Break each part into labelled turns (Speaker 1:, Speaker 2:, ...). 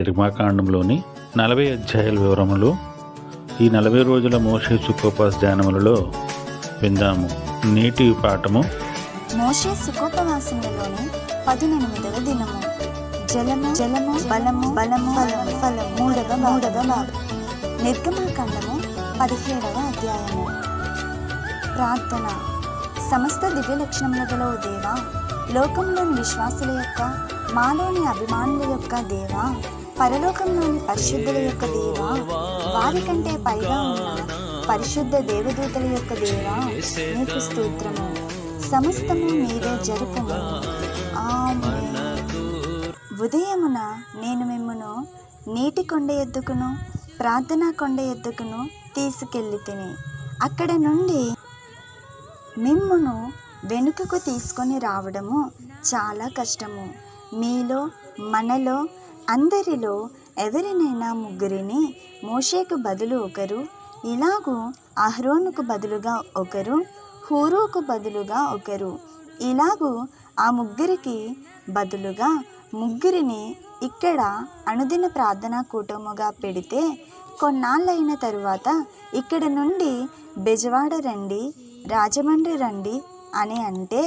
Speaker 1: నిర్మాకాండంలోని నలభై అధ్యాయాల వివరములు. ఈ నలభై రోజుల మోషే సుఖోపాస ధ్యానములలో విందాము. నీటి పాఠము.
Speaker 2: మోషే సుఖోపవాసములలోని పదినెనిమిదవ దినము. జలము జలము బలము బలము బలము ఫలము మూడవ మూడవ భాగం నిర్గమాకాండము పదిహేడవ అధ్యాయము. ప్రార్థన. సమస్త దివ్య లక్షణముల గల ఓ దేవా లోకంలోని విశ్వాసుల యొక్క మాలోని అభిమానుల యొక్క దేవా పరలోకంలోని పరిశుద్ధుల యొక్క దేవ వారికంటే పైగా ఉన్న పరిశుద్ధ దేవదూతల యొక్క దేవ నీకు స్తోత్రము. సమస్తము మీరే జరుపుము. ఉదయమున నేను మిమ్మను నీటి కొండ ఎద్దుకును ప్రార్థనా కొండ ఎద్దుకును తీసుకెళ్ళి తిని అక్కడ నుండి మిమ్మును వెనుకకు తీసుకొని రావడము చాలా కష్టము. మీలో మనలో అందరిలో ఎవరినైనా ముగ్గురిని మోషేకు బదులు ఒకరు ఇలాగూ అహ్రోనుకు బదులుగా ఒకరు హూరుకు బదులుగా ఒకరు. ఇలాగూ ఆ ముగ్గురికి బదులుగా ముగ్గురిని ఇక్కడ అనుదిన ప్రార్థనా కూటముగా పెడితే కొన్నాళ్ళైన తరువాత ఇక్కడ నుండి బెజవాడ రండి రాజమండ్రి రండి అని అంటే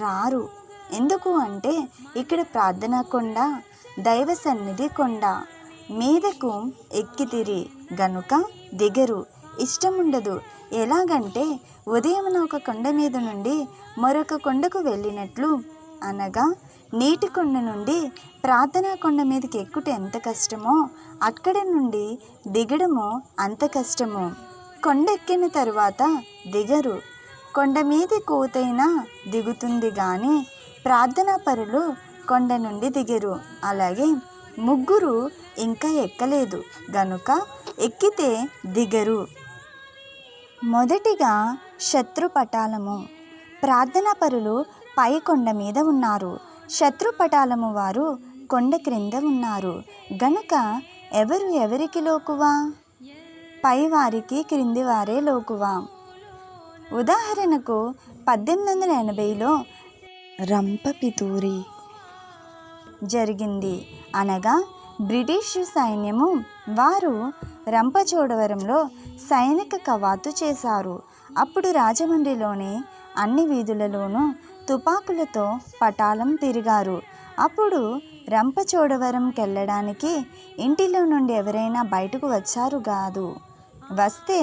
Speaker 2: రారు. ఎందుకు అంటే ఇక్కడ ప్రార్థనా కొండ దైవ సన్నిధి కొండ మీదకు ఎక్కితిరి గనుక దిగరు. ఇష్టముండదు. ఎలాగంటే ఉదయమున ఒక కొండ మీద నుండి మరొక కొండకు వెళ్ళినట్లు అనగా నీటి కొండ నుండి ప్రార్థనా కొండ మీదకి ఎక్కుట ఎంత కష్టమో అక్కడ నుండి దిగడము అంత కష్టము. కొండ ఎక్కిన తరువాత దిగరు. కొండ మీది కోతైనా దిగుతుంది కానీ ప్రార్థనా పరులు కొండ నుండి దిగరు. అలాగే ముగ్గురు ఇంకా ఎక్కలేదు. గనుక ఎక్కితే దిగరు. మొదటిగా శత్రు పటాలము ప్రార్థనా పరులు పై కొండ మీద ఉన్నారు. శత్రు పటాలము వారు కొండ క్రింద ఉన్నారు. గనుక ఎవరు ఎవరికి లోకువా? పైవారికి క్రింది వారే లోకువా? ఉదాహరణకు పద్దెనిమిది వందల ఎనభైలో రంపపితూరి. జరిగింది. అనగా బ్రిటిష్ సైన్యము వారు రంపచోడవరంలో సైనిక కవాతు చేశారు. అప్పుడు రాజమండ్రిలోని అన్ని వీధులలోనూ తుపాకులతో పటాలం తిరిగారు. అప్పుడు రంపచోడవరంకెళ్ళడానికి ఇంటిలో నుండి ఎవరైనా బయటకు వచ్చారు కాదు. వస్తే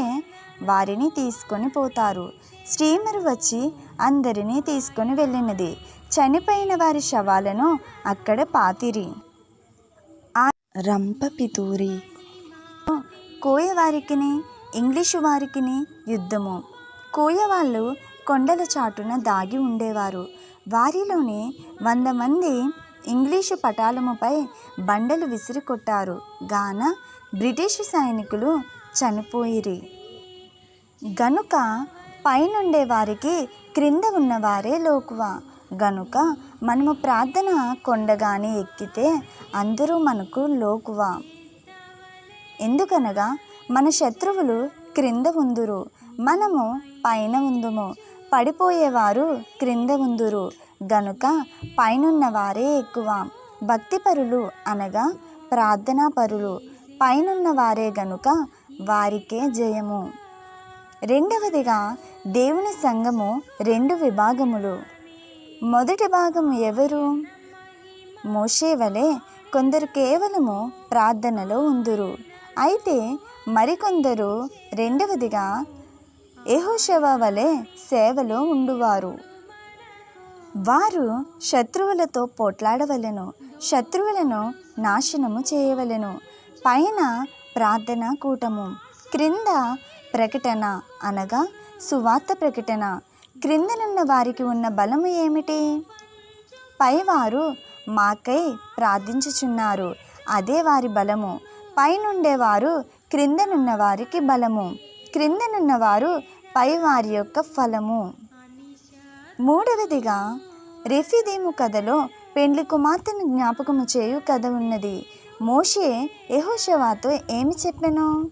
Speaker 2: వారిని తీసుకొని పోతారు. స్టీమర్ వచ్చి అందరినీ తీసుకొని వెళ్ళినది. చనిపోయిన వారి శవాలను అక్కడ పాతిరి. ఆ రంపపితూరి కోయ వారికిని ఇంగ్లీషు వారికిని యుద్ధము. కోయ వాళ్ళు కొండల చాటున దాగి ఉండేవారు. వారిలోని వంద మంది ఇంగ్లీషు పటాలముపై బండలు విసిరి కొట్టారు. గాన బ్రిటిష్ సైనికులు చనిపోయిరి. గనుక పైనుండే వారికి క్రింద ఉన్నవారే లోకువ. గనుక మనము ప్రార్థన కొండగాని ఎక్కితే అందరూ మనకు లోకువ? ఎందుకనగా మన శత్రువులు క్రింద ఉందురు మనము పైన ఉందుము. పడిపోయేవారు క్రింద ఉందురు గనుక పైనున్న వారే ఎక్కువ. భక్తిపరులు అనగా ప్రార్థనా పరులు పైనున్న వారే గనుక వారికే జయము. రెండవదిగా దేవుని సంఘము రెండు విభాగములు. మొదటి భాగం ఎవరు? మోషే వలె కొందరు కేవలము ప్రార్థనలో ఉందురు. అయితే మరికొందరు రెండవదిగా యహోశవ వలె సేవలో ఉండువారు. వారు శత్రువులతో పోట్లాడవలెను శత్రువులను నాశనము చేయవలెను. పైన ప్రార్థన కూటము క్రింద ప్రకటన అనగా సువార్త ప్రకటన క్రిందనున్న వారికి ఉన్న బలము ఏమిటి? పైవారు మాకై ప్రార్థించుచున్నారు అదే వారి బలము. పైనుండేవారు క్రిందనున్న వారికి బలము. క్రిందనున్నవారు పై వారి యొక్క ఫలము. మూడవదిగా రెఫిదీము కథలో పెండ్లి కుమార్తెను జ్ఞాపకము చేయు కథ ఉన్నది. మోషే యహోషవాతో ఏమి చెప్పెను?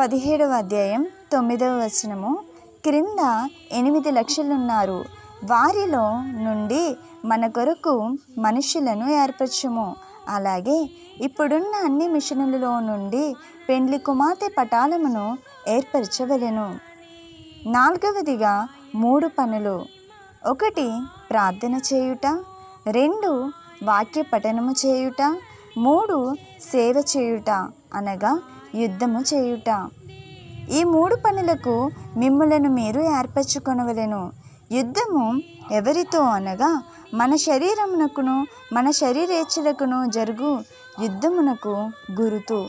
Speaker 2: పదిహేడవ అధ్యాయం తొమ్మిదవ వచనము. క్రింద ఎనిమిది లక్షలున్నారు. వారిలో నుండి మన కొరకు మనుషులను ఏర్పరచుము. అలాగే ఇప్పుడున్న అన్ని మిషనులలో నుండి పెండ్లి కుమార్తె పటాలమును ఏర్పరచవలెను. నాలుగవదిగా మూడు పనులు. ఒకటి ప్రార్థన చేయుట. రెండు వాక్య పఠనము చేయుట. మూడు సేవ చేయుట అనగా యుద్ధము చేయుట. ఈ మూడు పనులకు మిమ్ములను మీరు ఏర్పరచుకొనవలెను. యుద్ధము ఎవరితో అనగా మన శరీరమునకును మన శరీరేచ్ఛలకును జరుగు యుద్ధమునకు గురుతు.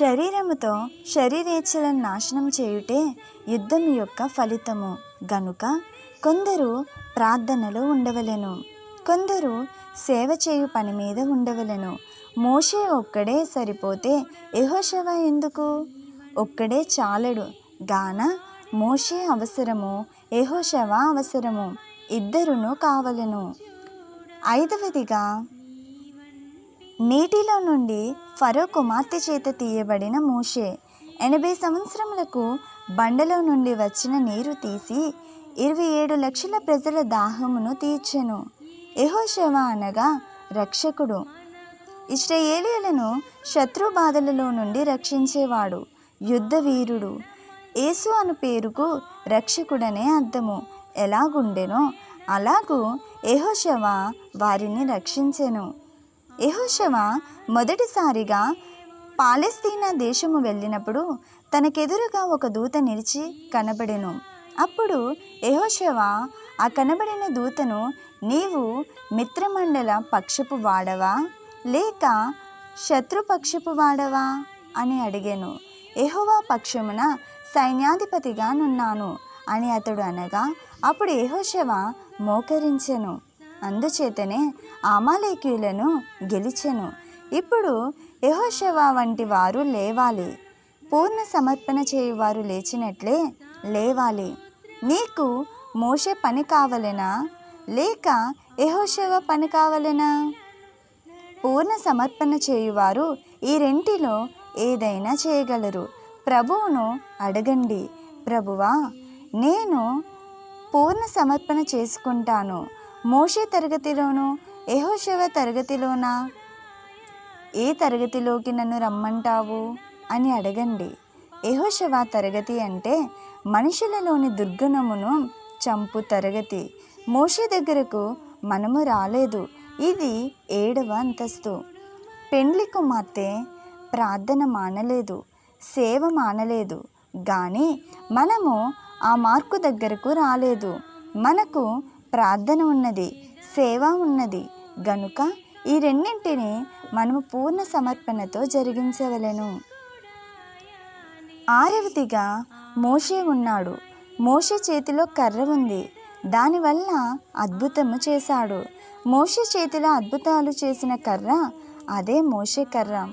Speaker 2: శరీరముతో శరీరేచ్ఛలను నాశనం చేయుటే యుద్ధం యొక్క ఫలితము. గనుక కొందరు ప్రార్థనలో ఉండవలెను. కొందరు సేవ చేయు పని మీద ఉండవలెను. మోషే ఒక్కడే సరిపోతే యహోశవ ఎందుకు? ఒక్కడే చాలడు. గాన మోషే అవసరము యెహోషువ అవసరము ఇద్దరును కావలెను. ఐదవదిగా నీటిలో నుండి ఫరో కుమార్తె చేత తీయబడిన మోషే ఎనభై సంవత్సరములకు బండలో నుండి వచ్చిన నీరు తీసి ఇరవై ఏడు లక్షల ప్రజల దాహమును తీర్చెను. యెహోషువ అనగా రక్షకుడు. ఇస్రాయేలీయులను శత్రు బాధలలో నుండి రక్షించేవాడు. యుద్ధవీరుడు. యేసు అను పేరుకు రక్షకుడనే అర్థము. ఎలాగుండెనో అలాగూ యెహోషువ వారిని రక్షించెను. యెహోషువ మొదటిసారిగా పాలస్తీనా దేశము వెళ్ళినప్పుడు తనకెదురుగా ఒక దూత నిలిచి కనబడెను. అప్పుడు యెహోషువ ఆ కనబడిన దూతను నీవు మిత్రమండల పక్షపు వాడవా? లేక శత్రుపక్షపు వాడవా? అని అడిగాను. ఎహోవా పక్షమున సైన్యాధిపతిగా నున్నాను అని అతడు అనగా అప్పుడు యహోశవ మోకరించెను. అందుచేతనే ఆమాలేకీయులను గెలిచెను. ఇప్పుడు యహోశవ వంటి వారు లేవాలి. పూర్ణ సమర్పణ చేయువారు లేచినట్లే లేవాలి. నీకు మోషే పని కావలెనా? లేక యహోశవ పని కావలెనా? పూర్ణ సమర్పణ చేయువారు ఈ రెంటిలో ఏదైనా చేయగలరు. ప్రభువును అడగండి. ప్రభువా నేను పూర్ణ సమర్పణ చేసుకుంటాను. మోషే తరగతిలోను యెహోషువ తరగతిలోనా? ఏ తరగతిలోకి నన్ను రమ్మంటావు అని అడగండి. యెహోషువ తరగతి అంటే మనుషులలోని దుర్గుణమును చంపు తరగతి. మోషే దగ్గరకు మనము రాలేదు. ఇది ఏడవ అంతస్తు. పెండ్లి కుమార్తె ప్రార్థన మానలేదు సేవ మానలేదు. కానీ మనము ఆ మార్కు దగ్గరకు రాలేదు. మనకు ప్రార్థన ఉన్నది సేవ ఉన్నది. గనుక ఈ రెండింటిని మనము పూర్ణ సమర్పణతో జరిగించవలెను. ఆరవదిగా మోషే ఉన్నాడు. మోషే చేతిలో కర్ర ఉంది. దానివల్ల అద్భుతము చేశాడు. మోషే చేతిలో అద్భుతాలు చేసిన కర్ర అదే మోషే కర్ర.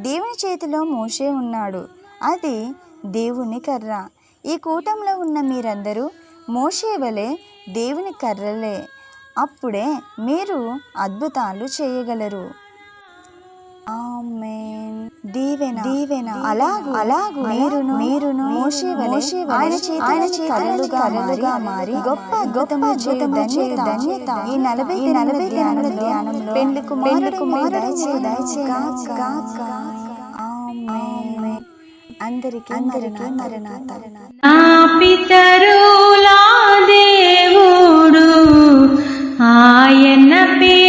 Speaker 2: దేవుని చేతిలో మోషే ఉన్నాడు. అది దేవుని కర్ర. ఈ కూటంలో ఉన్న మీరందరూ మోషే వలె దేవుని కర్రలే. అప్పుడే మీరు అద్భుతాలు చేయగలరు. దీవెన. దీవెన. అలాగు. అలాగు మీరును ఆయన మారి గొప్ప గొప్ప ధన్యత ఈ నలభై ఈ నలభై దినముల ధ్యానంలో పెండ్లి కుమారుడు కుమారుడు దయచేయగాక ఆమేన్. అందరికీ అందరికీ మరణాత
Speaker 3: నా పితరులా దేవుడు ఆయన పేరు